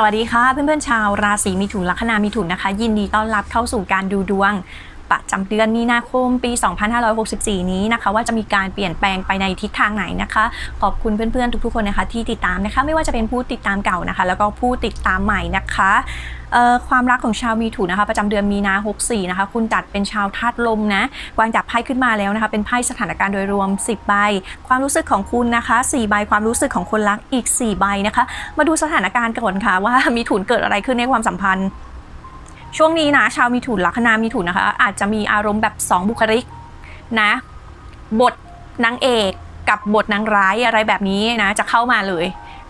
สวัสดีค่ะเพื่อนๆชาวราศีมิถุนลัคนามิถุนนะคะ ยินดีต้อนรับเข้าสู่การดูดวง ประจำเดือนมีนาคมปี 2564 นี้นะคะ ว่าจะมีการเปลี่ยนแปลงไปในทิศทางไหนนะคะ ขอบคุณเพื่อนๆ ทุกๆคนนะคะ ที่ติดตามนะคะ ไม่ว่าจะเป็นผู้ติดตามเก่านะคะ แล้วก็ผู้ติดตามใหม่นะคะความรักของชาวมีถุนนะคะ ประจำเดือนมีนา 64 นะคะ คุณจัดเป็นชาวธาตุลมนะวางจับไพ่ขึ้นมาแล้วนะคะ เป็นไพ่สถานการณ์โดยรวม 10 ใบ ความรู้สึกของคุณนะคะ 4 ใบ ความรู้สึกของคนรักอีก 4 ใบนะคะ มาดูสถานการณ์ก่อนค่ะ ว่ามีถุนเกิดอะไรขึ้นในความสัมพันธ์ ช่วงนี้นะชาวมีถุนลัคนามีถุนนะคะ อาจจะมีอารมณ์แบบ 2 บุคลิกนะบทนางเอกกับบทนางร้ายอะไรแบบนี้นะจะเข้ามาเลย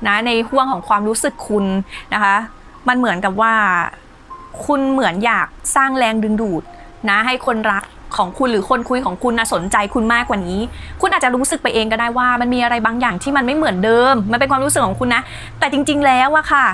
นะในห่วงของความรู้สึกคุณนะคะ มันเหมือนกับว่า คุณเหมือนอยากสร้างแรงดึงดูดนะให้คนรักของคุณหรือคนคุยของคุณนะสนใจคุณมากกว่านี้ คุณอาจจะรู้สึกไปเองก็ได้ว่า มันมีอะไรบางอย่างที่มันไม่เหมือนเดิม มันเป็นความรู้สึกของคุณนะ แต่จริง ๆ แล้วอะค่ะ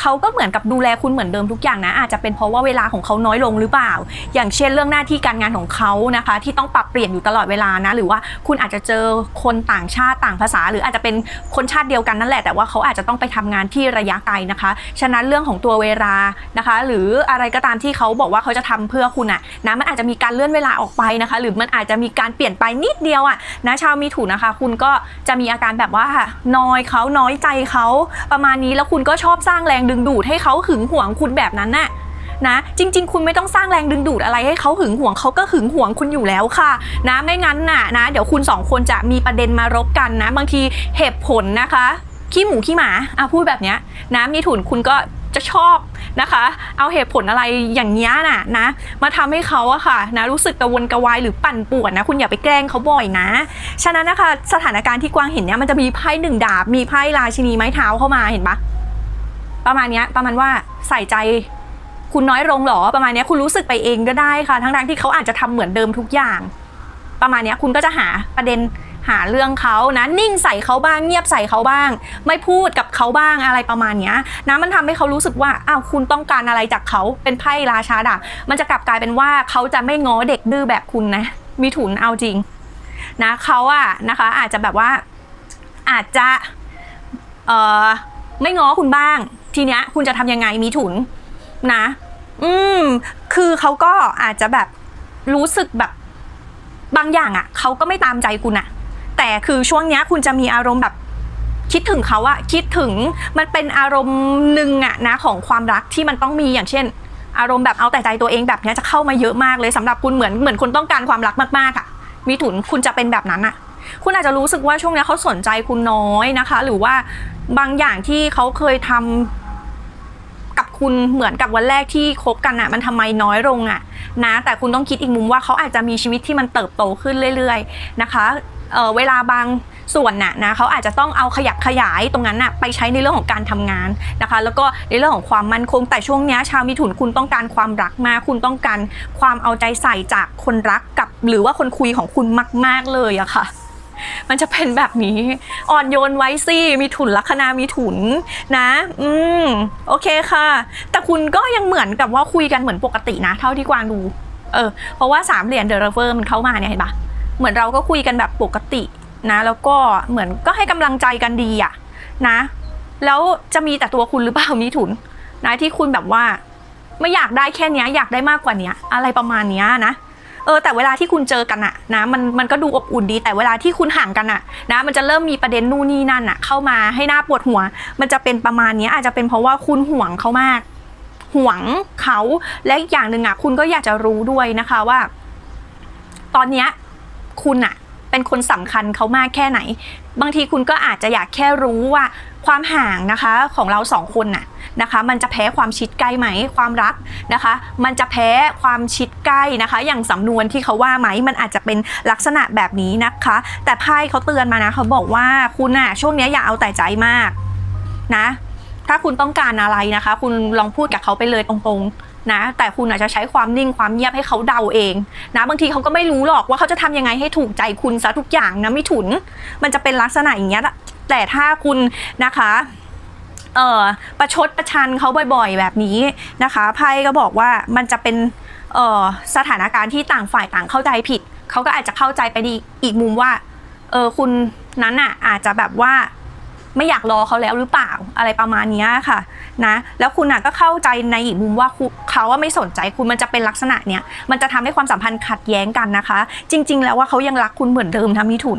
เขาก็เหมือนกับดูแลคุณเหมือนเดิมทุกอย่างนะ อาจจะเป็นเพราะว่าเวลาของเขาน้อยลงหรือเปล่า อย่างเช่นเรื่องหน้าที่การงานของเขานะคะ ที่ต้องปรับเปลี่ยนอยู่ตลอดเวลานะ หรือว่าคุณอาจจะเจอคนต่างชาติต่างภาษา หรืออาจจะเป็นคนชาติเดียวกันนั่นแหละ แต่ว่าเขาอาจจะต้องไปทำงานที่ระยะไกลนะคะ ฉะนั้นเรื่องของตัวเวลานะคะ หรืออะไรก็ตามที่เขาบอกว่าเขาจะทำเพื่อคุณอะนะมันอาจจะมีการเลื่อนเวลาออกไปนะคะ หรือมันอาจจะมีการเปลี่ยนไปนิดเดียวอะนะชาวมีถุนนะคะ คุณก็จะมีอาการแบบว่าน้อยเขาน้อยใจเขาประมาณนี้แล้วคุณก็ชอบสร้างแรงดึงดูดให้เขาหึงหวงคุณแบบนั้นน่ะนะจริง ๆ คุณไม่ต้องสร้างแรงดึงดูดอะไรให้เขาหึงหวงเขาก็หึงหวงคุณอยู่แล้วค่ะ นะไม่งั้นน่ะนะเดี๋ยวคุณสองคนจะมีประเด็นมารบกันนะ บางทีเหตุผลนะคะขี้หมูขี้หมาอะพูดแบบเนี้ยนะมีถุนคุณก็จะชอบนะคะ เอาเหตุผลอะไรอย่างเงี้ยน่ะนะมาทำให้เขาอะค่ะนะรู้สึกกระวนกระวายหรือปั่นป่วนนะคุณอย่าไปแกล้งเขาบ่อยนะ ฉะนั้นนะคะสถานการณ์ที่กวางเห็นเนี่ยมันจะมีไพ่หนึ่งดาบมีไพ่ราชินีไม้เท้าเข้ามาเห็นปะ ประมาณนี้ประมาณว่าใส่ใจคุณน้อยลงหรอประมาณนี้คุณรู้สึกไปเองก็ได้ค่ะ ทั้งๆที่เขาอาจจะทำเหมือนเดิมทุกอย่าง ประมาณนี้คุณก็จะหาประเด็นหาเรื่องเขานะนิ่งใส่เขาบ้างเงียบใส่เขาบ้าง ไม่พูดกับเขาบ้างอะไรประมาณนี้นะมันทำให้เขารู้สึกว่าอ้าวคุณต้องการอะไรจากเขาเป็นไพ่ราชาดาบมันจะกลับกลายเป็นว่าเขาจะไม่ง้อเด็กดื้อแบบคุณนะมีถุนเอาจริงนะเขาอะนะคะอาจจะแบบว่าอาจจะเอ่อ ไม่ง้อคุณบ้าง ทีเนี้ยคุณจะทำยังไงมีถุนนะ อืม คือเขาก็อาจจะแบบรู้สึกแบบบางอย่างอะ่ะเขาก็ไม่ตามใจคุณอะแต่คือช่วงเนี้ยคุณจะมีอารมณ์แบบคิดถึงเขาอะคิดถึงมันเป็นอารมณ์หนึ่งอะนะของความรักที่มันต้องมีอย่างเช่น อารมณ์แบบเอาแต่ใจตัวเองแบบนี้จะเข้ามาเยอะมากเลยสำหรับคุณเหมือนเหมือนคุณต้องการความรักมากๆอะมีถุนคุณจะเป็นแบบนั้นอะ คุณอาจจะรู้สึกว่าช่วงนี้เขาสนใจคุณน้อยนะคะ หรือว่าบางอย่างที่เขาเคยทำกับคุณเหมือนกับวันแรกที่คบกันอะมันทำไมน้อยลงอะนะแต่คุณต้องคิดอีกมุมว่าเขาอาจจะมีชีวิตที่มันเติบโตขึ้นเรื่อย ๆ นะคะเเวลาบางส่วนน่ะนะเขาอาจจะต้องเอาขยับขยายตรงนั้นน่ะไปใช้ในเรื่องของการทำงานนะคะ แล้วก็ในเรื่องของความมั่นคงแต่ช่วงนี้ชาวมิถุนคุณต้องการความรักมาก คุณต้องการความเอาใจใส่จากคนรักกับ หรือว่าคนคุยของคุณมาก ๆเลยอะค่ะ มันจะเป็นแบบนี้ อ่อนโยนไว้สิมีถุนลัคนามีถุนนะ อืมโอเคค่ะ แต่คุณก็ยังเหมือนกับว่าคุยกันเหมือนปกตินะ เท่าที่กวางดู เออ เพราะว่าสามเหรียญเดอะเวอร์มันเข้ามาเนี่ยเห็นปะเหมือนเราก็คุยกันแบบปกตินะ แล้วก็เหมือนก็ให้กำลังใจกันดีอะนะ แล้วจะมีแต่ตัวคุณหรือเปล่ามีถุนนะที่คุณแบบว่า ไม่อยากได้แค่เนี้ยอยากได้มากกว่านี้อะไรประมาณนี้นะ เออแต่เวลาที่คุณเจอกันอะนะมันมันก็ดูอบอุ่นดี แต่เวลาที่คุณห่างกันอะนะ มันจะเริ่มมีประเด็นนู่นนี่นั่นอะเข้ามาให้หน้าปวดหัว มันจะเป็นประมาณนี้อาจจะเป็นเพราะว่าคุณห่วงเขามาก ห่วงเขาและอีกอย่างหนึ่งอะคุณก็อยากจะรู้ด้วยนะคะว่า ตอนเนี้ยคุณอะเป็นคนสำคัญเขามากแค่ไหน บางทีคุณก็อาจจะอยากแค่รู้ว่าความห่างนะคะของเราสองคนน่ะ นะคะ มันจะแพ้ความชิดใกล้ไหมความรักนะคะ มันจะแพ้ความชิดใกล้นะคะ อย่างสำนวนที่เขาว่าไหมมันอาจจะเป็นลักษณะแบบนี้นะคะ แต่ไพ่เขาเตือนมานะเขาบอกว่าคุณน่ะช่วงนี้อย่าเอาแต่ใจมากนะถ้าคุณต้องการอะไรนะคะ คุณลองพูดกับเขาไปเลยตรงๆนะ แต่คุณอาจจะใช้ความนิ่งความเงียบให้เขาเดาเองนะบางทีเขาก็ไม่รู้หรอกว่าเขาจะทำยังไงให้ถูกใจคุณซะทุกอย่างนะไม่ถุน มันจะเป็นลักษณะอย่างเงี้ยแต่ถ้าคุณนะคะ เอ่อประชดประชันเขาบ่อยๆ แบบนี้นะคะไพ่ก็บอกว่ามันจะเป็นเอ่อสถานการณ์ที่ต่างฝ่ายต่างเข้าใจผิดเขาก็อาจจะเข้าใจไปดีอีกมุมว่าเออคุณนั้นอะอาจจะแบบว่าไม่อยากรอเขาแล้วหรือเปล่าอะไรประมาณนี้ค่ะนะแล้วคุณอะก็เข้าใจในอีกมุมว่าเขาว่าไม่สนใจคุณมันจะเป็นลักษณะเนี้ยมันจะทำให้ความสัมพันธ์ขัดแย้งกันนะคะ จริง ๆ แล้วว่าเขายังรักคุณเหมือนเดิมทำมิถุน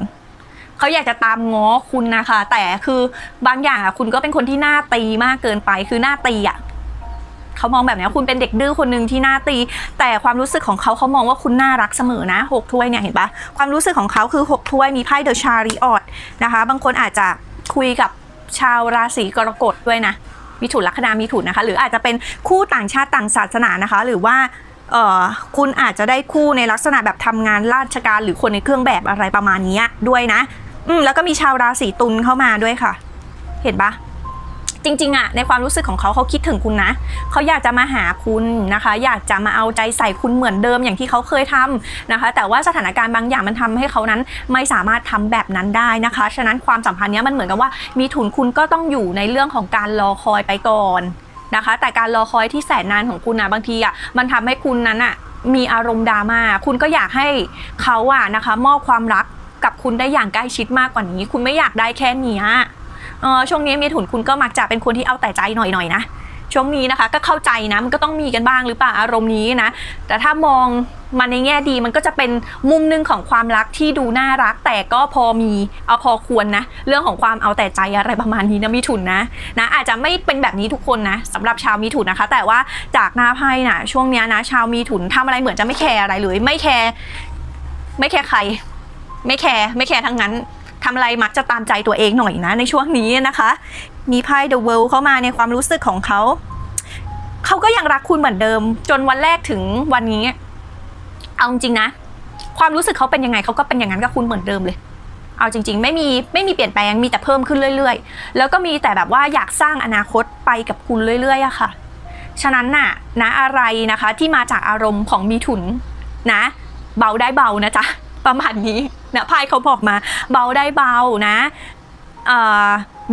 เขาอยากจะตามง้อคุณนะคะ แต่คือบางอย่างอะคุณก็เป็นคนที่หน้าตีมากเกินไปคือหน้าตีอะเขามองแบบนี้คุณเป็นเด็กดื้อคนหนึ่งที่หน้าตี แต่ความรู้สึกของเขาเขามองว่าคุณน่ารักเสมอนะหกถ้วยเนี่ยเห็นปะความรู้สึกของเขาคือหกถ้วยมีไพ่เดอะชาริออตนะคะ บางคนอาจจะคุยกับชาวราศีกรกฎด้วยนะมีถุนลัคนามีถุนนะคะ หรืออาจจะเป็นคู่ต่างชาติต่างศาสนานะคะ หรือว่าคุณอาจจะได้คู่ในลักษณะแบบทำงานราชการหรือคนในเครื่องแบบอะไรประมาณนี้ด้วยนะ อืมแล้วก็มีชาวราศีตุลเข้ามาด้วยค่ะ เห็นปะจริงๆอะในความรู้สึกของเขาเขาคิดถึงคุณนะเขาอยากจะมาหาคุณนะคะ อยากจะมาเอาใจใส่คุณเหมือนเดิมอย่างที่เขาเคยทำนะคะ แต่ว่าสถานการณ์บางอย่างมันทำให้เขานั้นไม่สามารถทำแบบนั้นได้นะคะ ฉะนั้นความสัมพันธ์นี้มันเหมือนกับว่า มีทุนคุณก็ต้องอยู่ในเรื่องของการรอคอยไปก่อนนะคะ แต่การรอคอยที่แสนนานของคุณนะบางทีอะมันทำให้คุณนั้นอะมีอารมณ์ดราม่าคุณก็อยากให้เขาอะนะคะ มอบความรัก กับคุณได้อย่างใกล้ชิดมากกว่านี้ คุณไม่อยากได้แค่นี้เออช่วงนี้เมถุนคุณก็มักจะเป็นคนที่เอาแต่ใจหน่อยๆนะช่วงนี้นะคะก็เข้าใจนะมันก็ต้องมีกันบ้างหรือเปล่าอารมณ์นี้นะ แต่ถ้ามองมันในแง่ดีมันก็จะเป็นมุมหนึงของความรักที่ดูน่ารัก แต่ก็พอมีเอาพอควรนะ เรื่องของความเอาแต่ใจอะไรประมาณนี้นะมิถุนนะนะอาจจะไม่เป็นแบบนี้ทุกคนนะสำหรับชาวมีถุนนะคะ แต่ว่าจากหน้าไพ่นะช่วงนี้นะชาวมีถุนทำอะไรเหมือนจะไม่แคร์อะไรเลยไม่แคร์ไม่แคร์ใคร ไม่แคร์ไม่แคร์ทั้งนั้นทำอะไรมักจะตามใจตัวเองหน่อยนะในช่วงนี้นะคะ มีไพ่ The World เข้ามาในความรู้สึกของเขาเขาก็ยังรักคุณเหมือนเดิม จนวันแรกถึงวันนี้ เอาจริงนะ ความรู้สึกเขาเป็นยังไงเขาก็เป็นอย่างนั้นกับคุณเหมือนเดิมเลย เอาจริง ๆ ไม่มีไม่มีเปลี่ยนแปลงมีแต่เพิ่มขึ้นเรื่อย ๆ แล้วก็มีแต่แบบว่าอยากสร้างอนาคตไปกับคุณเรื่อยๆอะค่ะ ฉะนั้นน่ะนะอะไรนะคะที่มาจากอารมณ์ของมีถุนนะ เบาได้เบานะจ๊ะ ประมาณนี้นะไพ่เขาบอกมาเบาได้เบานะเ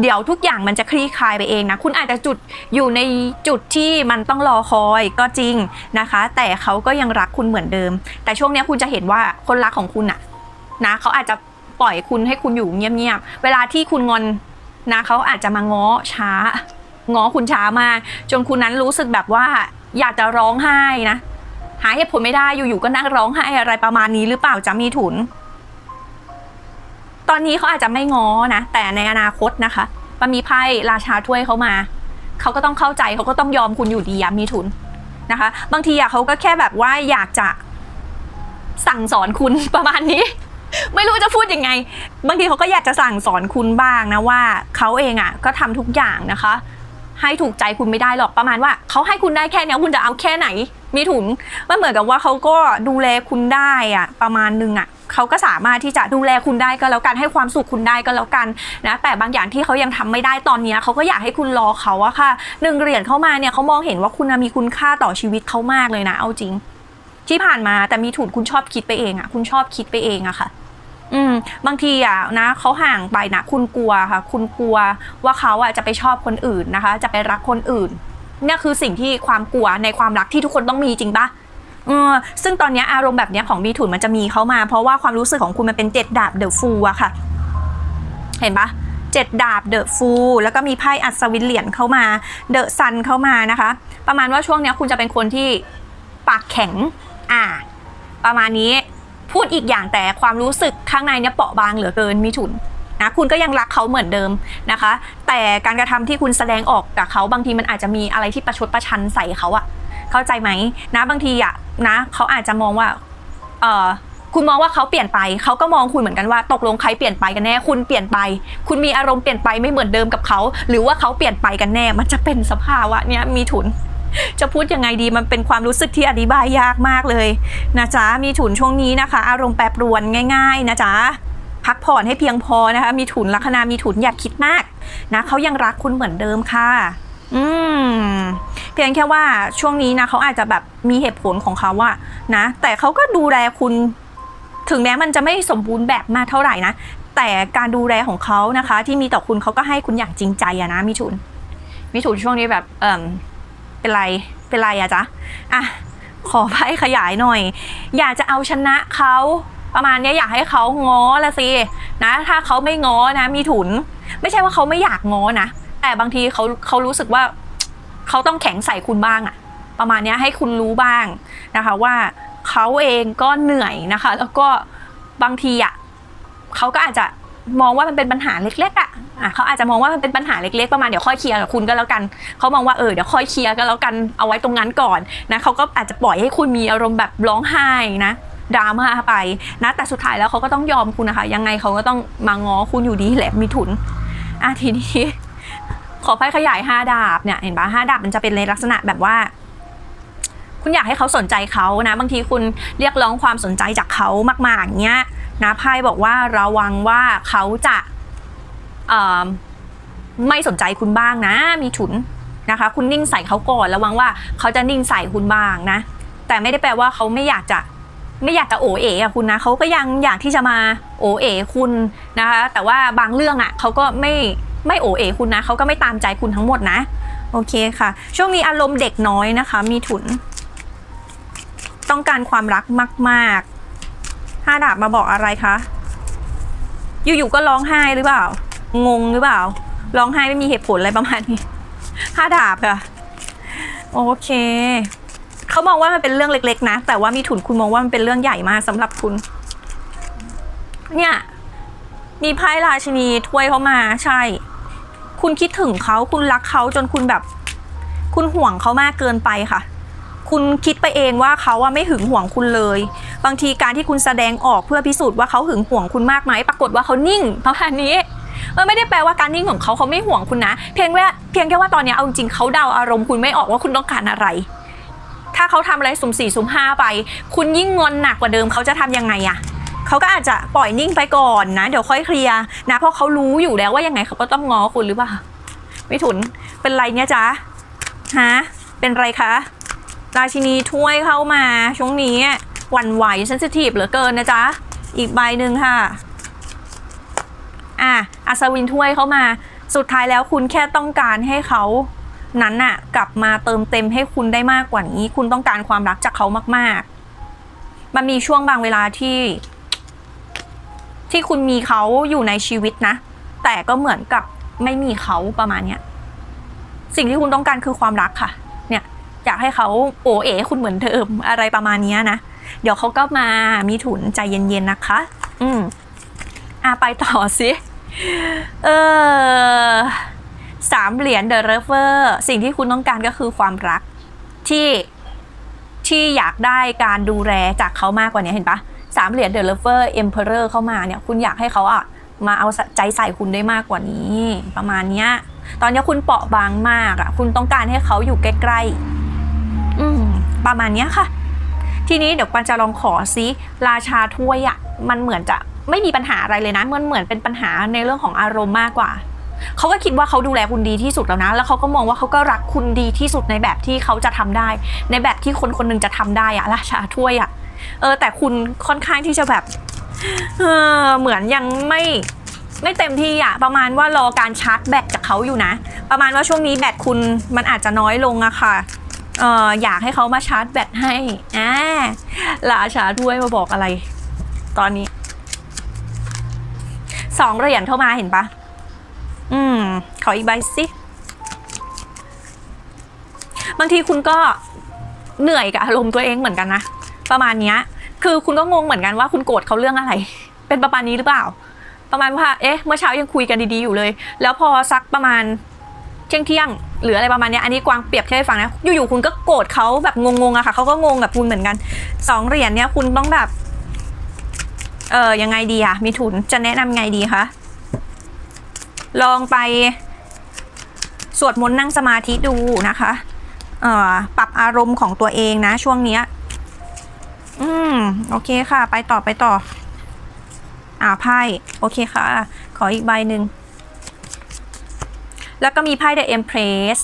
เดี๋ยวทุกอย่างมันจะคลี่คลายไปเองนะ คุณอาจจะจุดอยู่ในจุดที่มันต้องรอคอยก็จริงนะคะ แต่เขาก็ยังรักคุณเหมือนเดิม แต่ช่วงนี้คุณจะเห็นว่าคนรักของคุณอะนะเขาอาจจะปล่อยคุณให้คุณอยู่เงียบๆ เวลาที่คุณงอนนะเขาอาจจะมาง้อช้า ง้อคุณช้ามากจนคุณนั้นรู้สึกแบบว่าอยากจะร้องไห้นะ หาเหตุผลไม่ได้อยู่ๆก็นั่งร้องไห้อะไรประมาณนี้หรือเปล่าจะมีถุน ตอนนี้เขาอาจจะไม่ง้อนะแต่ในอนาคตนะคะ มันมีไพ่ราชาถ้วยเขามาเขาก็ต้องเข้าใจเขาก็ต้องยอมคุณอยู่ดีอะมีทุนนะคะ บางทีอะเขาก็แค่แบบว่าอยากจะสั่งสอนคุณประมาณนี้ ไม่รู้จะพูดยังไง บางทีเขาก็อยากจะสั่งสอนคุณบ้างนะว่าเขาเองอะก็ทำทุกอย่างนะคะ ให้ถูกใจคุณไม่ได้หรอกประมาณว่าเขาให้คุณได้แค่เนี้ยคุณจะเอาแค่ไหน มีถุนมันเหมือนกับว่าเขาก็ดูแลคุณได้อะประมาณนึงอะเขาก็สามารถที่จะดูแลคุณได้ก็แล้วกันให้ความสุขคุณได้ก็แล้วกันนะแต่บางอย่างที่เขายังทำไม่ได้ตอนนี้เขาก็อยากให้คุณรอเขาอะค่ะหนึ่งเหรียญเข้ามาเนี่ยเขามองเห็นว่าคุณมีคุณค่าต่อชีวิตเขามากเลยนะ เอาจริง ที่ผ่านมาแต่มีถุนคุณชอบคิดไปเองอะคุณชอบคิดไปเองอะค่ะอืมบางทีอะนะเขาห่างไปนะคุณกลัวค่ะ คุณกลัวว่าเขาอะจะไปชอบคนอื่นนะคะ จะไปรักคนอื่น เนี่ยคือสิ่งที่ความกลัวในความรักที่ทุกคนต้องมีจริงปะเออซึ่งตอนนี้อารมณ์แบบเนี้ยของมีถุนมันจะมีเข้ามา เพราะว่าความรู้สึกของคุณมันเป็นเจ็ดดาบเดอะฟูอะค่ะ เห็นปะเจ็ดดาบเดอะฟูแล้วก็มีไพ่อัศวินเหรียญเข้ามาเดอะซันเข้ามานะคะ ประมาณว่าช่วงเนี้ยคุณจะเป็นคนที่ปากแข็งอ่า ประมาณนี้พูดอีกอย่างแต่ความรู้สึกข้างในเนี่ยเปราะบางเหลือเกินมีถุน นะคุณก็ยังรักเขาเหมือนเดิมนะคะ แต่การกระทำที่คุณแสดงออกกับเขาบางทีมันอาจจะมีอะไรที่ประชดประชันใส่เขาอะเข้าใจไหมนะบางทีอะนะเขาอาจจะมองว่าเออคุณมองว่าเขาเปลี่ยนไป เขาก็มองคุณเหมือนกันว่า ตกลงใครเปลี่ยนไปกันแน่ คุณเปลี่ยนไป คุณมีอารมณ์เปลี่ยนไปไม่เหมือนเดิมกับเขา หรือว่าเขาเปลี่ยนไปกันแน่ มันจะเป็นสภาวะเนี้ยมีถุน จะพูดยังไงดี มันเป็นความรู้สึกที่อธิบายยากมากเลยนะจ๊ะ มีถุนช่วงนี้นะคะ อารมณ์แปรปรวนง่าย ๆ นะจ๊ะ พักผ่อนให้เพียงพอนะคะ มีถุนลัคนามีถุนอย่าคิดมากนะเขายังรักคุณเหมือนเดิมค่ะ อืม เพียงแค่ว่าช่วงนี้นะเขาอาจจะแบบมีเหตุผลของเขาว่านะ แต่เขาก็ดูแลคุณถึงแม้มันจะไม่สมบูรณ์แบบมากเท่าไหร่นะ แต่การดูแลของเขานะคะ ที่มีต่อคุณเขาก็ให้คุณอย่างจริงใจอะนะมีถุนมีถุนช่วงนี้แบบ เอ่มเป็นไร เป็นไรอะจ๊ะ อะ ขอไพ่ขยายหน่อย อยากจะเอาชนะเขา ประมาณนี้อยากให้เขาง้อละสินะถ้าเขาไม่ง้อนะ มีถุน ไม่ใช่ว่าเขาไม่อยากง้อนะแต่บางทีเขาเขารู้สึกว่าเขาต้องแข็งใส่คุณบ้างอะประมาณนี้ให้คุณรู้บ้างนะคะว่าเขาเองก็เหนื่อยนะคะ แล้วก็บางทีอะเขาก็อาจจะมองว่ามันเป็นปัญหาเล็กๆอะอะเขาอาจจะมองว่ามันเป็นปัญหาเล็กๆประมาณเดี๋ยวค่อยเคลียร์กับคุณก็แล้วกัน เขามองว่าเออเดี๋ยวค่อยเคลียร์ก็แล้วกันเอาไว้ตรงนั้นก่อนนะเขาก็อาจจะปล่อยให้คุณมีอารมณ์แบบร้องไห้นะ ดราม่าไปนะแต่สุดท้ายแล้วเขาก็ต้องยอมคุณนะคะ ยังไงเขาก็ต้องมาง้อคุณอยู่ดีแหละมีถุนอะทีนี้ขอไพ่ขยายห้าดาบเนี่ยเห็นปะห้าดาบมันจะเป็นในลักษณะแบบว่า คุณอยากให้เขาสนใจเขานะ บางทีคุณเรียกร้องความสนใจจากเขามากๆอย่างเงี้ยนะไพ่บอกว่าระวังว่าเขาจะไม่สนใจคุณบ้างนะ มีฉุนนะคะ คุณนิ่งใส่เขาก่อนระวังว่าเขาจะนิ่งใส่คุณบ้างนะ แต่ไม่ได้แปลว่าเขาไม่อยากจะ ไม่อยากจะโอเอะคุณนะเขาก็ยังอยากที่จะมาโอเอะคุณนะคะ แต่ว่าบางเรื่องอะเขาก็ไม่ไม่โอเอะคุณนะเขาก็ไม่ตามใจคุณทั้งหมดนะ โอเคค่ะ ช่วงนี้อารมณ์เด็กน้อยนะคะ มีถุน ต้องการความรักมากๆห้าดาบมาบอกอะไรคะอยู่ๆก็ร้องไห้หรือเปล่า งงหรือเปล่าร้องไห้ไม่มีเหตุผลอะไรประมาณนี้ห้าดาบค่ะ โอเค เขามองว่ามันเป็นเรื่องเล็ก ๆ นะ แต่ว่ามีถุนคุณมองว่ามันเป็นเรื่องใหญ่มากสำหรับคุณ เนี่ยมีไพ่ราชินีถ้วยเขามาใช่ คุณคิดถึงเขาคุณรักเขาจนคุณแบบ คุณห่วงเขามากเกินไปค่ะ คุณคิดไปเองว่าเขาอะไม่หึงห่วงคุณเลย บางทีการที่คุณแสดงออกเพื่อพิสูจน์ว่าเขาหึงห่วงคุณมากไหมปรากฏว่าเขานิ่งประมาณนี้เออไม่ได้แปลว่าการนิ่งของเขาเขาไม่ห่วงคุณนะ เพียงแค่เพียงแค่ว่าตอนนี้เอาจริงเขาเดาอารมณ์คุณไม่ออกว่าคุณต้องการอะไร ถ้าเขาทำอะไรสุ่มสี่สุ่มห้าไป คุณยิ่งงอนหนักกว่าเดิมเขาจะทำยังไงอะเขาก็อาจจะปล่อยนิ่งไปก่อนนะ เดี๋ยวค่อยเคลียร์นะ เพราะเขารู้อยู่แล้วว่ายังไงเขาก็ต้องง้อคุณหรือเปล่าไม่ถุนเป็นไรเนี่ยจ๊ะฮะเป็นไรคะราชินีถ้วยเข้ามาช่วงนี้หวั่นไหวเซนซิทีฟเหลือเกินนะจ๊ะอีกใบหนึ่งค่ะอะอัศวินถ้วยเข้ามา สุดท้ายแล้วคุณแค่ต้องการให้เขา นั้นน่ะ กลับมาเติมเต็มให้คุณได้มากกว่านี้ คุณต้องการความรักจากเขามาก ๆ มันมีช่วงบางเวลาที่ ที่คุณมีเขาอยู่ในชีวิตนะ แต่ก็เหมือนกับไม่มีเขาประมาณเนี้ยสิ่งที่คุณต้องการคือความรักค่ะ เนี่ยอยากให้เขาโอเอ๋คุณเหมือนเดิมอะไรประมาณนี้นะ เดี๋ยวเขาก็มามีถุนใจเย็นๆนะคะ อืมอะไปต่อสิ เออ สามเหรียญเดอะเรเวอร์สิ่งที่คุณต้องการก็คือความรักที่ที่อยากได้การดูแลจากเขามากกว่านี้เห็นปะสามเหรียญเดอะเรเวอร์เอ็มเพอเรอร์เข้ามาเนี่ยคุณอยากให้เขาอะมาเอาใจใส่คุณได้มากกว่านี้ ประมาณเนี้ย ตอนนี้คุณเปราะบางมากอะ คุณต้องการให้เขาอยู่ใกล้ๆ อืม ประมาณเนี้ยค่ะ ทีนี้เดี๋ยวปันจะลองขอซิราชาถ้วยอะ มันเหมือนจะไม่มีปัญหาอะไรเลยนะ มันเหมือนเป็นปัญหาในเรื่องของอารมณ์มากกว่า เขาก็คิดว่าเขาดูแลคุณดีที่สุดแล้วนะ แล้วเขาก็มองว่าเขาก็รักคุณดีที่สุดในแบบที่เขาจะทำได้ ในแบบที่คนคนหนึงจะทำได้อะราชาถ้วยอะเออแต่คุณค่อนข้างที่จะแบบเออเหมือนยังไม่ไม่เต็มที่อะประมาณว่ารอการชาร์จแบตจากเขาอยู่นะ ประมาณว่าช่วงนี้แบตคุณมันอาจจะน้อยลงอะค่ะเอออยากให้เขามาชาร์จแบตให้อ่าราชาถ้วยมาบอกอะไร ตอนนี้สองเหรียญเข้ามาเห็นปะ อืม ขออีกใบสิ บางทีคุณก็เหนื่อยกับอารมณ์ตัวเองเหมือนกันนะ ประมาณเนี้ย คือคุณก็งงเหมือนกันว่าคุณโกรธเขาเรื่องอะไร เป็นประมาณนี้หรือเปล่า ประมาณว่า เอ๊ะ เมื่อเช้ายังคุยกันดีๆอยู่เลย แล้วพอสักประมาณเที่ยงเที่ยงหรืออะไรประมาณนี้อันนี้กวางเปรียบเทียบให้ฟังนะ อยู่ๆคุณก็โกรธเขาแบบงงๆอะค่ะเขาก็งงกับคุณเหมือนกันสองเหรียญเนี้ยคุณต้องแบบ เออยังไงดีอะมีทุนจะแนะนำไงดีคะ ลองไปสวดมนต์นั่งสมาธิดูนะคะเอ่อปรับอารมณ์ของตัวเองนะช่วงเนี้ย อืม โอเคค่ะ ไปต่อไปต่อ อ่าไพ่ โอเคค่ะ ขออีกใบหนึ่ง แล้วก็มีไพ่ The Empress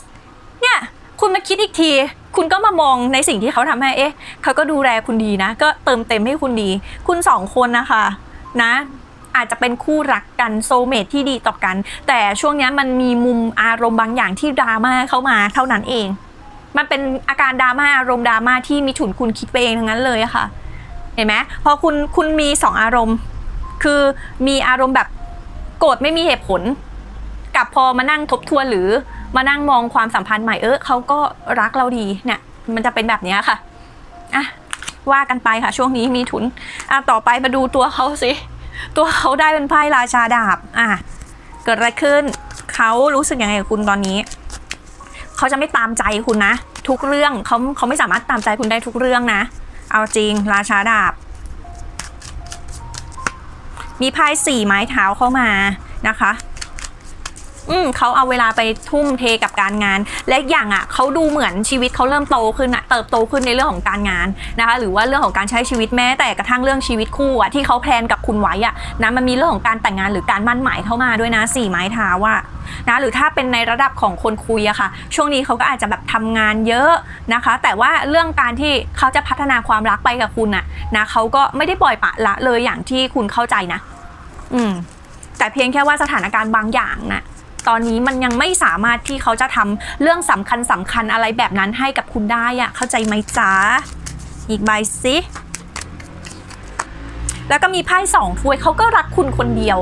เนี่ย คุณมาคิดอีกที คุณก็มามองในสิ่งที่เขาทำให้ เอ๊ะ เขาก็ดูแลคุณดีนะ ก็เติมเต็มให้คุณดี คุณสองคนนะคะ นะ อาจจะเป็นคู่รักกันโซเมทที่ดีต่อกัน แต่ช่วงนี้มันมีมุมอารมณ์บางอย่างที่ดราม่าเข้ามาเท่านั้นเอง มันเป็นอาการดราม่าอารมณ์ดราม่าที่มีถุนคุณคิดไปเองทั้งนั้นเลยค่ะ เห็นไหมพอคุณคุณมีสองอารมณ์ คือมีอารมณ์แบบโกรธไม่มีเหตุผล กับพอมานั่งทบทวนหรือมานั่งมองความสัมพันธ์ใหม่เออเขาก็รักเราดีเนี่ย มันจะเป็นแบบนี้ค่ะอะว่ากันไปค่ะ ช่วงนี้มีทุนอะต่อไปมาดูตัวเขาสิ ตัวเขาได้เป็นไพ่ราชาดาบอะเกิดอะไรขึ้น เขารู้สึกยังไงกับคุณตอนนี้ เขาจะไม่ตามใจคุณนะ ทุกเรื่องเขาเขาไม่สามารถตามใจคุณได้ทุกเรื่องนะ เอาจริงราชาดาบ มีไพ่สี่ไม้เท้าเข้ามานะคะ อืมเขาเอาเวลาไปทุ่มเทกับการงาน และอย่างอะเขาดูเหมือนชีวิตเขาเริ่มโตขึ้นอะเติบโตขึ้นในเรื่องของการงานนะคะ หรือว่าเรื่องของการใช้ชีวิตแม้แต่กระทั่งเรื่องชีวิตคู่อะที่เขาแพลนกับคุณไว้อะนะมันมีเรื่องของการแต่งงานหรือการมั่นหมายเข้ามาด้วยนะสี่ไม้เท้าว่านะหรือถ้าเป็นในระดับของคนคุยอะค่ะ ช่วงนี้เขาก็อาจจะแบบทำงานเยอะนะคะ แต่ว่าเรื่องการที่เขาจะพัฒนาความรักไปกับคุณอะนะเขาก็ไม่ได้ปล่อยปะละเลยอย่างที่คุณเข้าใจนะ อืม แต่เพียงแค่ว่าสถานการณ์บางอย่างน่ะ ตอนนี้มันยังไม่สามารถที่เขาจะทำเรื่องสำคัญสำคัญอะไรแบบนั้นให้กับคุณได้อะเข้าใจไหมจ๊ะอีกใบสิแล้วก็มีไพ่สองถ้วยเขาก็รักคุณคนเดียว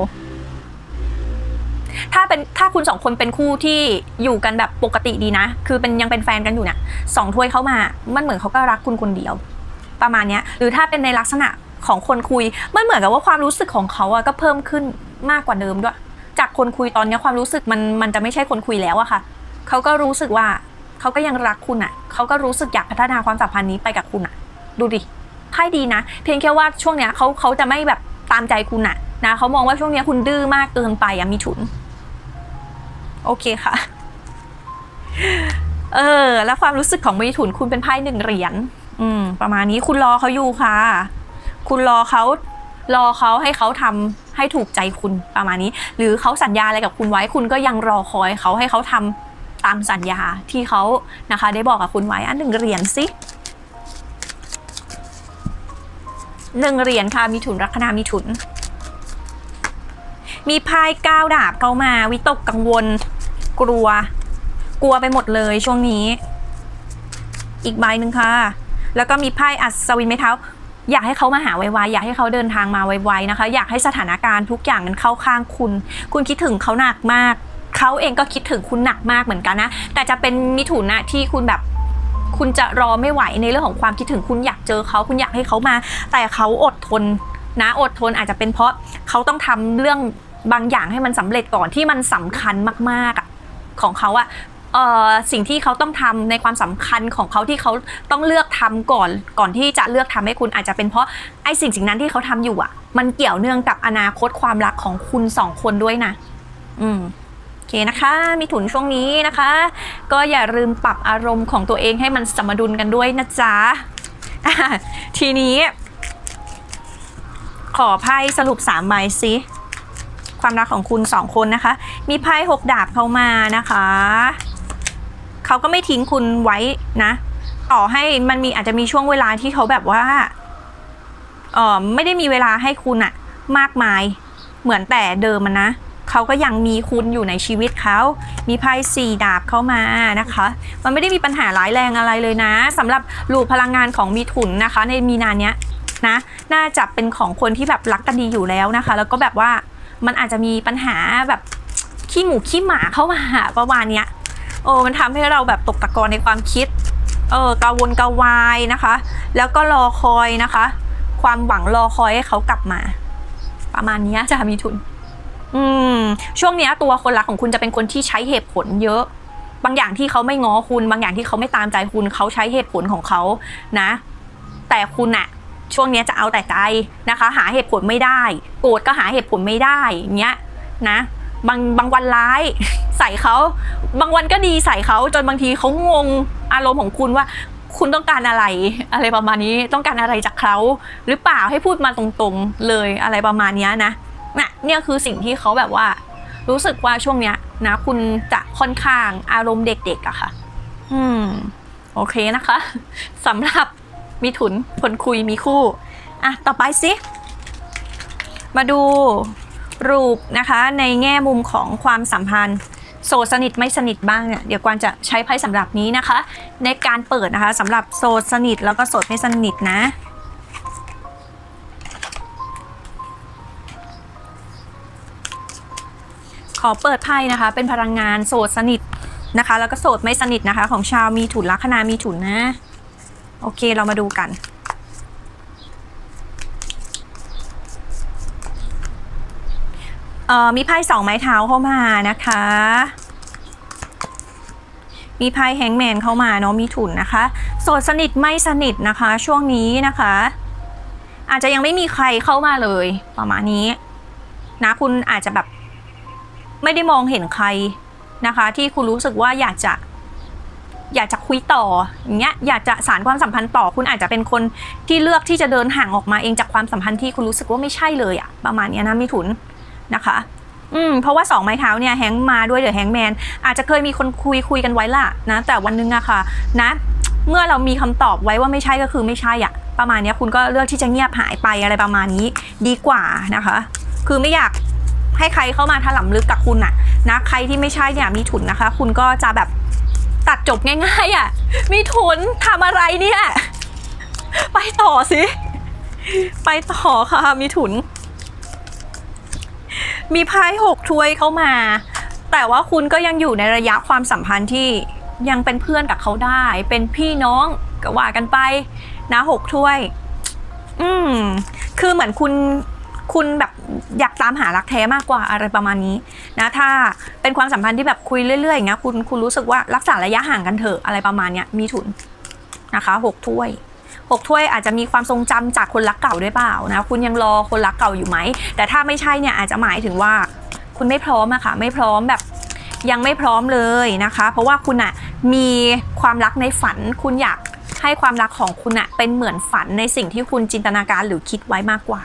ถ้าเป็นถ้าคุณสองคนเป็นคู่ที่อยู่กันแบบปกติดีนะ คือเป็นยังเป็นแฟนกันอยู่เนี่ยสองถ้วยเข้ามา มันเหมือนเขาก็รักคุณคนเดียว ประมาณเนี้ยหรือถ้าเป็นในลักษณะของคนคุย มันเหมือนกับว่าความรู้สึกของเขาอะก็เพิ่มขึ้นมากกว่าเดิมด้วย จากคนคุยตอนนี้ความรู้สึกมันมันจะไม่ใช่คนคุยแล้วอะค่ะเขาก็รู้สึกว่าเขาก็ยังรักคุณอะเขาก็รู้สึกอยากพัฒนาความสัมพันธ์นี้ไปกับคุณอะดูดิไพ่ดีนะ เพียงแค่ว่าช่วงเนี้ยเขาเขาจะไม่แบบตามใจคุณอะนะเขามองว่าช่วงเนี้ยคุณดื้อมากเกินไปอะมีถุน โอเคค่ะ เออ แล้วความรู้สึกของมีถุนคุณเป็นไพ่หนึ่งเหรียญอืม ประมาณนี้คุณรอเขาอยู่ค่ะ คุณรอเขา รอเขาให้เขาทำให้ถูกใจคุณประมาณนี้ หรือเขาสัญญาอะไรกับคุณไว้คุณก็ยังรอคอยเขาให้เขาทำตามสัญญาที่เขานะคะ ได้บอกกับคุณไว้อันหนึ่งเหรียญสิหนึ่งเหรียญค่ะมีถุนลัคนามีถุน มีไพ่ก้าวดาบเข้ามา วิตกกังวล กลัว กลัวไปหมดเลยช่วงนี้ อีกใบหนึ่งค่ะ แล้วก็มีไพ่อัศวินไม้เท้า อยากให้เขามาหาไวๆอยากให้เขาเดินทางมาไวๆนะคะ อยากให้สถานการณ์ทุกอย่างมันเข้าข้างคุณ คุณคิดถึงเขาหนักมาก เขาเองก็คิดถึงคุณหนักมากเหมือนกันนะ แต่จะเป็นมิถุนนะที่คุณแบบคุณจะรอไม่ไหวในเรื่องของความคิดถึงคุณอยากเจอเขาคุณอยากให้เขามา แต่เขาอดทนนะอดทนอาจจะเป็นเพราะเขาต้องทำเรื่องบางอย่างให้มันสำเร็จก่อนที่มันสำคัญมากๆอะของเขาอะ เอ่อสิ่งที่เขาต้องทำในความสำคัญของเขาที่เขาต้องเลือกทำก่อนก่อนที่จะเลือกทำให้คุณอาจจะเป็นเพราะไอ้สิ่งสิ่งนั้นที่เขาทำอยู่อะมันเกี่ยวเนื่องกับอนาคตความรักของคุณสองคนด้วยนะ อืมโอเคนะคะ มีถุนช่วงนี้นะคะ ก็อย่าลืมปรับอารมณ์ของตัวเองให้มันสมดุลกันด้วยนะจ๊ะทีนี้ ขอไพ่สรุป3ใบสิความรักของคุณสองคนนะคะ มีไพ่หกดาบเข้ามานะคะ เขาก็ไม่ทิ้งคุณไว้นะ ต่อให้มันมีอาจจะมีช่วงเวลาที่เขาแบบว่าเออไม่ได้มีเวลาให้คุณอะมากมาย เหมือนแต่เดิมมันนะเขาก็ยังมีคุณอยู่ในชีวิตเขา มีไพ่สี่ดาบเข้ามานะคะ มันไม่ได้มีปัญหาร้ายแรงอะไรเลยนะสำหรับลูกพลังงานของมีถุนนะคะ ในมีนาเนี้ยนะ น่าจะเป็นของคนที่แบบรักกันดีอยู่แล้วนะคะ แล้วก็แบบว่ามันอาจจะมีปัญหาแบบขี้หมูขี้หมาเข้ามาหาประมาณเนี้ย โอ้มันทำให้เราแบบตกตะกอนในความคิด เออกระวนกระวายนะคะ แล้วก็รอคอยนะคะ ความหวังรอคอยให้เขากลับมา ประมาณนี้จะมีทุน อืม ช่วงเนี้ยตัวคนรักของคุณจะเป็นคนที่ใช้เหตุผลเยอะ บางอย่างที่เขาไม่ง้อคุณ บางอย่างที่เขาไม่ตามใจคุณ เขาใช้เหตุผลของเขานะ แต่คุณอะช่วงเนี้ยจะเอาแต่ใจนะคะ หาเหตุผลไม่ได้ โกรธก็หาเหตุผลไม่ได้เงี้ยนะ บางบางวันร้ายใส่เขา บางวันก็ดีใส่เขาจนบางทีเขางงอารมณ์ของคุณว่าคุณต้องการอะไรอะไรประมาณนี้ต้องการอะไรจากเขาหรือเปล่าให้พูดมาตรงๆเลยอะไรประมาณนี้นะน่ะเนี่ยคือสิ่งที่เขาแบบว่า รู้สึกว่าช่วงเนี้ยนะคุณจะค่อนข้างอารมณ์เด็กๆอะค่ะ อืม โอเคนะคะสำหรับมีถุนคนคุยมีคู่อะต่อไปสิมาดู รูปนะคะในแง่มุมของความสัมพันธ์โสดสนิทไม่สนิทบ้างเนี่ยเดี๋ยวกวางจะใช้ไพ่สำหรับนี้นะคะ ในการเปิดนะคะสำหรับโสดสนิทแล้วก็โสดไม่สนิทนะขอเปิดไพ่นะคะ เป็นพลังงานโสดสนิทนะคะ แล้วก็โสดไม่สนิทนะคะ ของชาวมีถุนลัคนามีถุนนะ โอเคเรามาดูกัน เอ่อมีไพ่สองไม้เท้าเข้ามานะคะ มีไพ่แฮงแมนเข้ามาเนาะมีถุนนะคะ โสดสนิทไม่สนิทนะคะ ช่วงนี้นะคะ อาจจะยังไม่มีใครเข้ามาเลยประมาณนี้ นะคุณอาจจะแบบไม่ได้มองเห็นใครนะคะ ที่คุณรู้สึกว่าอยากจะอยากจะคุยต่ออย่างเงี้ยอยากจะสารความสัมพันธ์ต่อคุณอาจจะเป็นคนที่เลือกที่จะเดินห่างออกมาเองจากความสัมพันธ์ที่คุณรู้สึกว่าไม่ใช่เลยอะประมาณนี้นะมิถุน นะคะ อืมเพราะว่าสองไม้เท้าเนี่ยแฮงมาด้วยเดอะแฮงแมนอาจจะเคยมีคนคุยคุยกันไว้ล่ะนะแต่วันนึงอะค่ะนะเมื่อเรามีคำตอบไว้ว่าไม่ใช่ก็คือไม่ใช่อะประมาณนี้คุณก็เลือกที่จะเงียบหายไปอะไรประมาณนี้ดีกว่านะคะ คือไม่อยากให้ใครเข้ามาถล่มลึกกับคุณอะนะใครที่ไม่ใช่เนี่ยมีถุนนะคะ คุณก็จะแบบตัดจบง่ายๆอะมีถุนทำอะไรเนี่ย ไปต่อสิ ไปต่อค่ะ มีถุน มีไพ่หกถ้วยเข้ามา แต่ว่าคุณก็ยังอยู่ในระยะความสัมพันธ์ที่ยังเป็นเพื่อนกับเขาได้ เป็นพี่น้องก็ว่ากันไปนะหกถ้วย อืม คือเหมือนคุณคุณแบบอยากตามหารักแท้มากกว่าอะไรประมาณนี้นะถ้าเป็นความสัมพันธ์ที่แบบคุยเรื่อยๆอย่างเงี้ยคุณคุณรู้สึกว่ารักษาระยะห่างกันเถอะอะไรประมาณเนี้ยมีถุนนะคะหกถ้วย หกถ้วยอาจจะมีความทรงจำจากคนรักเก่าด้วยเปล่านะคุณยังรอคนรักเก่าอยู่ไหม แต่ถ้าไม่ใช่เนี่ยอาจจะหมายถึงว่าคุณไม่พร้อมอะค่ะ ไม่พร้อมแบบยังไม่พร้อมเลยนะคะ เพราะว่าคุณอะมีความรักในฝัน คุณอยากให้ความรักของคุณอะเป็นเหมือนฝันในสิ่งที่คุณจินตนาการหรือคิดไว้มากกว่า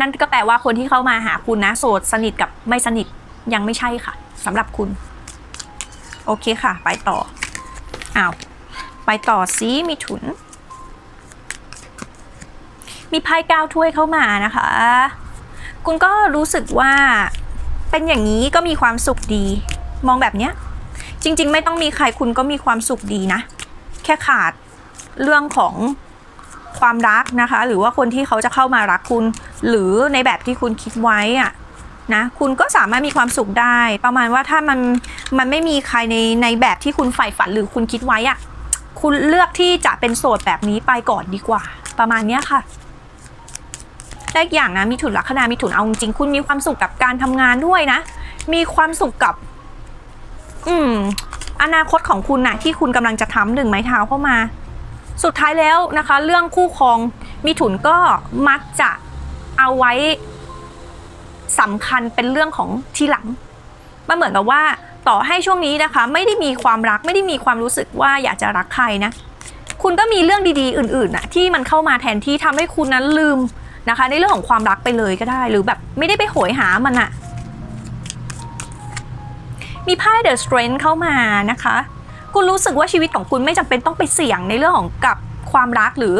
นั่นก็แปลว่าคนที่เข้ามาหาคุณนะโสดสนิทกับไม่สนิทยังไม่ใช่ค่ะสำหรับคุณ โอเคค่ะ ไปต่ออ้าวไปต่อซิมีถุน มีไพ่ก้าวถ้วยเข้ามานะคะ คุณก็รู้สึกว่าเป็นอย่างนี้ก็มีความสุขดี มองแบบเนี้ย จริง ๆ ไม่ต้องมีใครคุณก็มีความสุขดีนะ แค่ขาดเรื่องของความรักนะคะ หรือว่าคนที่เขาจะเข้ามารักคุณ หรือในแบบที่คุณคิดไว้อะนะคุณก็สามารถมีความสุขได้ ประมาณว่าถ้ามันมันไม่มีใครในในแบบที่คุณใฝ่ฝันหรือคุณคิดไว้อะคุณเลือกที่จะเป็นโสดแบบนี้ไปก่อนดีกว่า ประมาณนี้ค่ะ แรกอย่างนะมีถุนลัคนามีถุนเอาจริงคุณมีความสุขกับการทำงานด้วยนะ มีความสุขกับ อืม อนาคตของคุณนะที่คุณกำลังจะทำหนึ่งไม้เท้าเข้ามา สุดท้ายแล้วนะคะ เรื่องคู่ครองมีถุนก็มักจะเอาไว้สำคัญเป็นเรื่องของทีหลังมันเหมือนกับว่าต่อให้ช่วงนี้นะคะ ไม่ได้มีความรักไม่ได้มีความรู้สึกว่าอยากจะรักใครนะ คุณก็มีเรื่องดีๆ อื่นๆนะที่มันเข้ามาแทนที่ทำให้คุณนั้นลืม นะคะ ในเรื่องของความรักไปเลยก็ได้ หรือแบบไม่ได้ไปโหยหามันอะมีไพ่ The Strength เข้ามานะคะ คุณรู้สึกว่าชีวิตของคุณไม่จำเป็นต้องไปเสี่ยงในเรื่องของกับความรักหรือ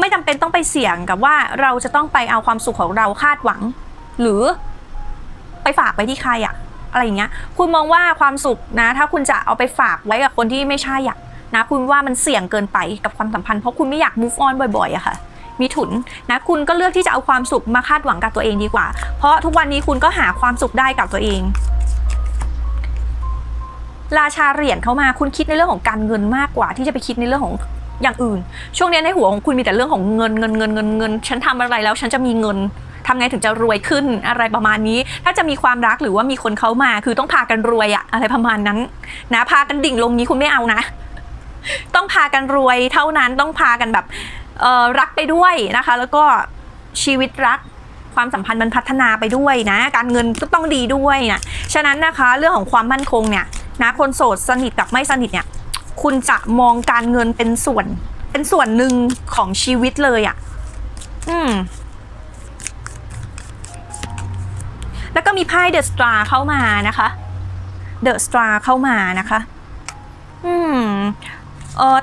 ไม่จำเป็นต้องไปเสี่ยงกับว่าเราจะต้องไปเอาความสุขของเราคาดหวัง หรือไปฝากไปที่ใครอะอะไรอย่างเงี้ย คุณมองว่าความสุขนะ ถ้าคุณจะเอาไปฝากไว้กับคนที่ไม่ใช่อะนะ คุณว่ามันเสี่ยงเกินไปกับความสัมพันธ์เพราะคุณไม่อยาก move on บ่อยๆอะค่ะ มีถุนนะคุณก็เลือกที่จะเอาความสุขมาคาดหวังกับตัวเองดีกว่า เพราะทุกวันนี้คุณก็หาความสุขได้กับตัวเอง ราชาเหรียญเข้ามาคุณคิดในเรื่องของการเงินมากกว่า ที่จะไปคิดในเรื่องของอย่างอื่น ช่วงนี้ในหัวของคุณมีแต่เรื่องของเงินเงินเงินเงินเงินฉันทำอะไรแล้วฉันจะมีเงินทำไงถึงจะรวยขึ้นอะไรประมาณนี้ ถ้าจะมีความรักหรือว่ามีคนเข้ามา คือต้องพากันรวยอะอะไรประมาณนั้น นะพากันดิ่งลงนี้คุณไม่เอานะ ต้องพากันรวยเท่านั้นต้องพากันแบบ รักไปด้วยนะคะ แล้วก็ชีวิตรักความสัมพันธ์มันพัฒนาไปด้วยนะ การเงินก็ต้องดีด้วยนะฉะนั้นนะคะเรื่องของความมั่นคงเนี่ยนะคนโสดสนิทกับไม่สนิทเนี่ยคุณจะมองการเงินเป็นส่วน เป็นส่วนหนึ่งของชีวิตเลยอะ่ะ อืม แล้วก็มีไพ่เดอะสตราเข้ามานะคะ เดอะสตราเข้ามานะคะ อืม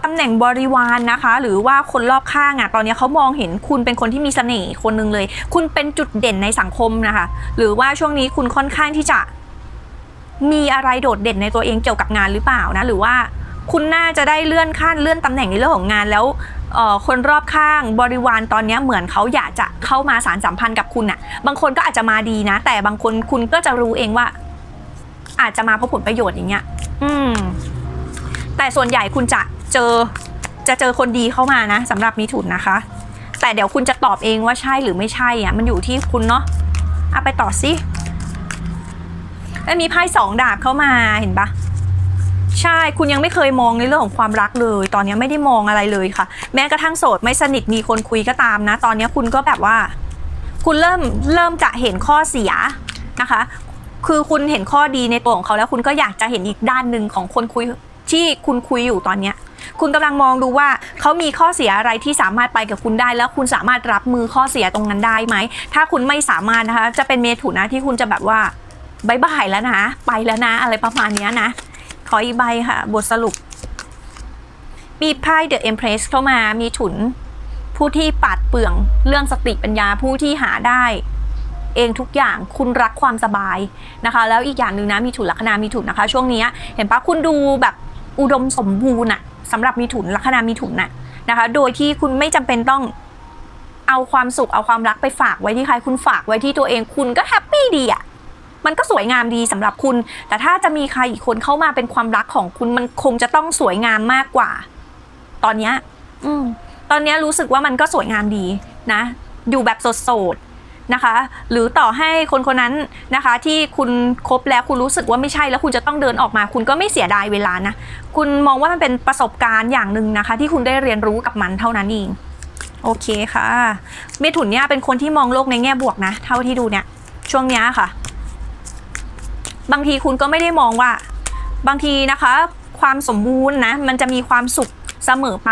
ตำแหน่งบริวารนนะคะ หรือว่าคนรอบข้างอะ่ะตอนนี้เขามองเห็นคุณเป็นคนที่มีเสน่ห์คนหนึ่งเลย คุณเป็นจุดเด่นในสังคมนะคะ หรือว่าช่วงนี้คุณค่อนข้างที่จะ มีอะไรโดดเด่นในตัวเองเกี่ยวกับงานหรือเปล่านะ หรือว่าคุณน่าจะได้เลื่อนขั้นเลื่อนตำแหน่งในเรื่องของงานแล้วคนรอบข้างบริวารตอนนี้เหมือนเขาอยากจะเข้ามาสารสัมพันธ์กับคุณอะ่ะ บางคนก็อาจจะมาดีนะ แต่บางคนคุณก็จะรู้เองว่า อาจจะมาเพราะผลประโยชน์อย่างเงี้ย อืม แต่ส่วนใหญ่คุณจะ เจอจะเจอคนดีเข้ามานะสำหรับมีถุนนะคะ แต่เดี๋ยวคุณจะตอบเองว่าใช่หรือไม่ใช่อะมันอยู่ที่คุณเนาะเอาไปต่อสิแล้วมีไพ่สองดาบเข้ามาเห็นปะใช่คุณยังไม่เคยมองในเรื่องของความรักเลย ตอนนี้ไม่ได้มองอะไรเลยค่ะ แม้กระทั่งโสดไม่สนิทมีคนคุยก็ตามนะ ตอนนี้คุณก็แบบว่า คุณเริ่มเริ่มจะเห็นข้อเสียนะคะ คือคุณเห็นข้อดีในตัวของเขาแล้วคุณก็อยากจะเห็นอีกด้านหนึ่งของคนคุยที่คุณคุยอยู่ตอนเนี้ย คุณกำลังมองดูว่าเขามีข้อเสียอะไรที่สามารถไปกับคุณได้ แล้วคุณสามารถรับมือข้อเสียตรงนั้นได้ไหม ถ้าคุณไม่สามารถนะคะ จะเป็นเมถุนนะที่คุณจะแบบว่าบายบายแล้วนะ ไปแล้วนะ อะไรประมาณนี้นะ ขออีกใบค่ะ บทสรุป มีไพ่ The Empress เข้ามา มีถุน ผู้ที่ปัดเปลืองเรื่องสติปัญญาผู้ที่หาได้ เองทุกอย่างคุณรักความสบายนะคะ แล้วอีกอย่างหนึ่งนะมีถุนลัคนามีถุนนะคะ ช่วงนี้เห็นปะคุณดูแบบอุดมสมบูรณ์อะ สำหรับมีถุนลัคนามีถุนน่ะนะคะ โดยที่คุณไม่จำเป็นต้องเอาความสุขเอาความรักไปฝากไว้ที่ใครคุณฝากไว้ที่ตัวเองคุณก็แฮปปี้ดีอะมันก็สวยงามดีสำหรับคุณ แต่ถ้าจะมีใครอีกคนเข้ามาเป็นความรักของคุณมันคงจะต้องสวยงามมากกว่า ตอนเนี้ยอืมตอนเนี้ยรู้สึกว่ามันก็สวยงามดีนะ อยู่แบบโสดๆ นะคะ หรือต่อให้คนคนนั้นนะคะที่คุณคบแล้วคุณรู้สึกว่าไม่ใช่แล้วคุณจะต้องเดินออกมา คุณก็ไม่เสียดายเวลานะ คุณมองว่ามันเป็นประสบการณ์อย่างหนึ่งนะคะ ที่คุณได้เรียนรู้กับมันเท่านั้นเองโอเคค่ะ เมถุนเนี่ยเป็นคนที่มองโลกในแง่บวกนะ เท่าที่ดูเนี่ย ช่วงเนี้ยค่ะ บางทีคุณก็ไม่ได้มองว่า บางทีนะคะ ความสมบูรณ์นะ มันจะมีความสุข เสมอไป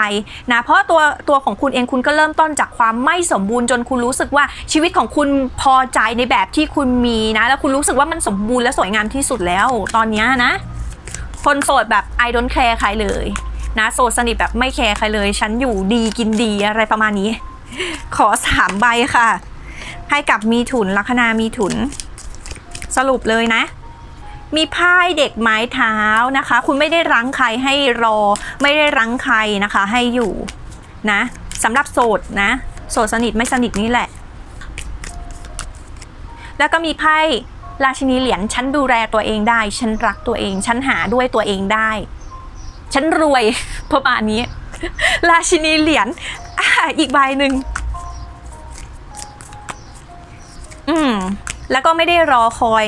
นะเพราะตัวตัวของคุณเองคุณก็เริ่มต้นจากความไม่สมบูรณ์จนคุณรู้สึกว่าชีวิตของคุณพอใจในแบบที่คุณมีนะแล้วคุณรู้สึกว่ามันสมบูรณ์และสวยงามที่สุดแล้ว ตอนนี้นะ คนโสดแบบ I don't care ใครเลยนะโสดสนิทแบบไม่แคร์ใครเลย ฉันอยู่ดีกินดีอะไรประมาณนี้ ขอสามใบค่ะ ให้กับมีถุนลัคนามีถุน สรุปเลยนะ มีไพ่เด็กไม้เท้านะคะ คุณไม่ได้รั้งใครให้รอ ไม่ได้รั้งใครนะคะให้อยู่นะสำหรับโสดนะโสดสนิทไม่สนิทนี่แหละ แล้วก็มีไพ่ราชินีเหรียญฉันดูแลตัวเองได้ ฉันรักตัวเองฉันหาด้วยตัวเองได้ ฉันรวยประมาณนี้ ราชินีเหรียญออีกใบหนึ่งอืมแล้วก็ไม่ได้รอคอย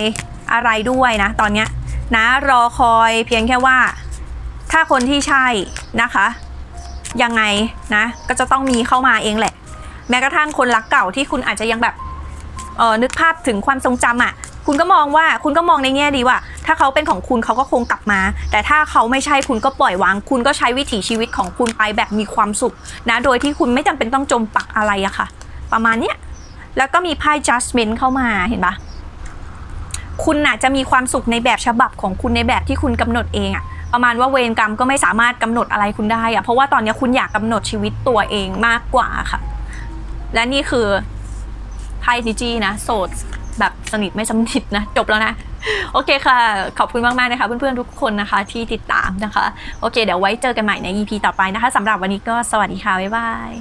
อะไรด้วยนะ ตอนเนี้ยนะรอคอยเพียงแค่ว่า ถ้าคนที่ใช่นะคะ ยังไงนะ ก็จะต้องมีเข้ามาเองแหละ แม้กระทั่งคนรักเก่าที่คุณอาจจะยังแบบเออนึกภาพถึงความทรงจำอะ คุณก็มองว่าคุณก็มองในแง่ดีว่า ถ้าเขาเป็นของคุณเขาก็คงกลับมา แต่ถ้าเขาไม่ใช่คุณก็ปล่อยวาง คุณก็ใช้วิถีชีวิตของคุณไปแบบมีความสุขนะ โดยที่คุณไม่จำเป็นต้องจมปักอะไรอะค่ะ ประมาณเนี้ยแล้วก็มีไพ่ judgment เข้ามาเห็นปะ คุณน่ะจะมีความสุขในแบบฉบับของคุณในแบบที่คุณกำหนดเองอะประมาณว่าเวรกรรมก็ไม่สามารถกำหนดอะไรคุณได้อะเพราะว่าตอนนี้คุณอยากกำหนดชีวิตตัวเองมากกว่าค่ะ และนี่คือไพ่ดิจีนะโสดแบบสนิทไม่สนิทนะจบแล้วนะ โอเคค่ะ ขอบคุณมากๆนะคะ เพื่อนๆทุกคนนะคะที่ติดตามนะคะ โอเค เดี๋ยวไว้เจอกันใหม่ใน EP ต่อไปนะคะสำหรับวันนี้ก็สวัสดีค่ะ บ๊ายบาย